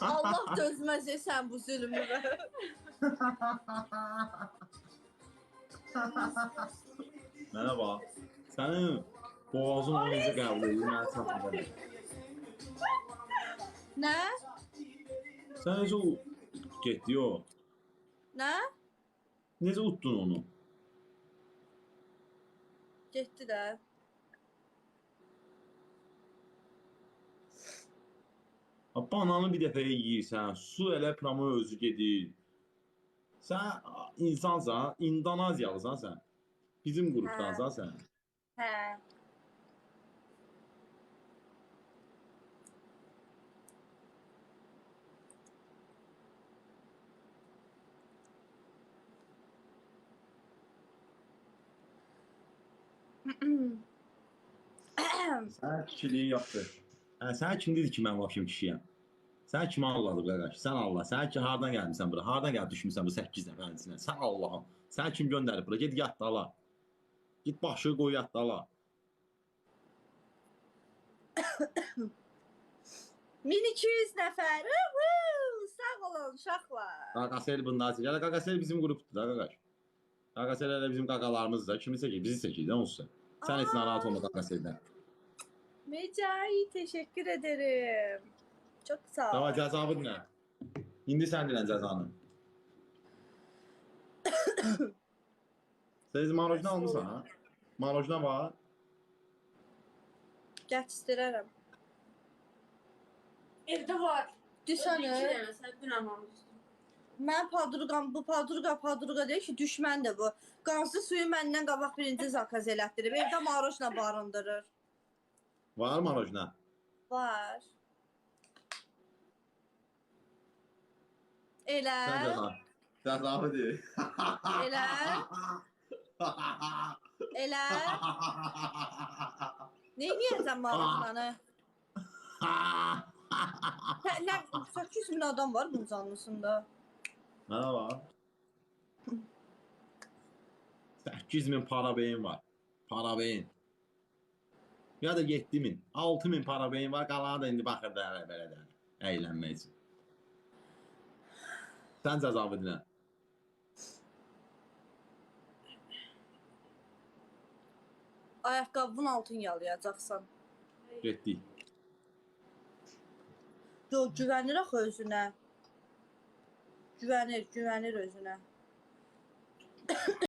Allah dözmez ya sen bu zulümü. Merhaba. Senin boğazın olacak abi. Yemeğe satmadan. Ne? Sen necə o getdi o? Nə? Necə utdun onu? Getdi də. Bananı bir dəfəyə yeyirsən, su elə pramı özü gedir. Sən insansan, İndoneziyalısan sən. Bizim qrupdansan sən. Hə. Sən kişiliyi yoxdur. Hə, sən kim dedi ki, mən vəbşim kişiyəm? Sən kimi Allahdır qardaş? Sən Allah. Sən ki hardan gəlmisən bura? Hardan gəlib düşmüsən bu 8 nəfərin içinə? Sən Allahım. Sən kim göndərib bura? Get yat da ala. Git başı qoy yat da ala. 1200 nəfər. Uhu! Sağ olun uşaqlar. Qaqasel bundan. Hələ Qaqasel bizim qrupdur da qardaş. Qaqasel elə bizim qaqalarımızdır. Kimi çəkir? Bizi çəkir də olsun. Sən heç narahat olma Qaqaseldən. Mecai teşekkür ederim. Çok sağ ol. Tamam cəzabın nə? İndi sən dilən cəzanı. Siz marojna almısan ha? Marojna var. Gətirərəm. Evde var. Düşənə. İki tane sen dün almamıştın. Mən padurqam, bu padurqa padurqa deyil ki, düşməndir bu. Qansı suyu məndən qabaq birinci zakaz elətdirib. Evdə maroşla barındırır. Var mı Alojna? Var. Sen Ela. cevap. Sen cevap hadi. Ela. Ela. Ne yiyeceksin bana sana? Sen, ne, 800 bin adam var bunun canlısında. Merhaba. 800 bin para beyin var. Para beyin. Ya da 7 min. 6 min para beyin var. Qalanı da indi baxır da elə belə də. Əylənmək üçün. Sən cəzabı dinlə. Ayaqqabının altını yalayacaqsan. Getdik. Yo, güvənir axı özünə. Güvənir, güvənir özünə.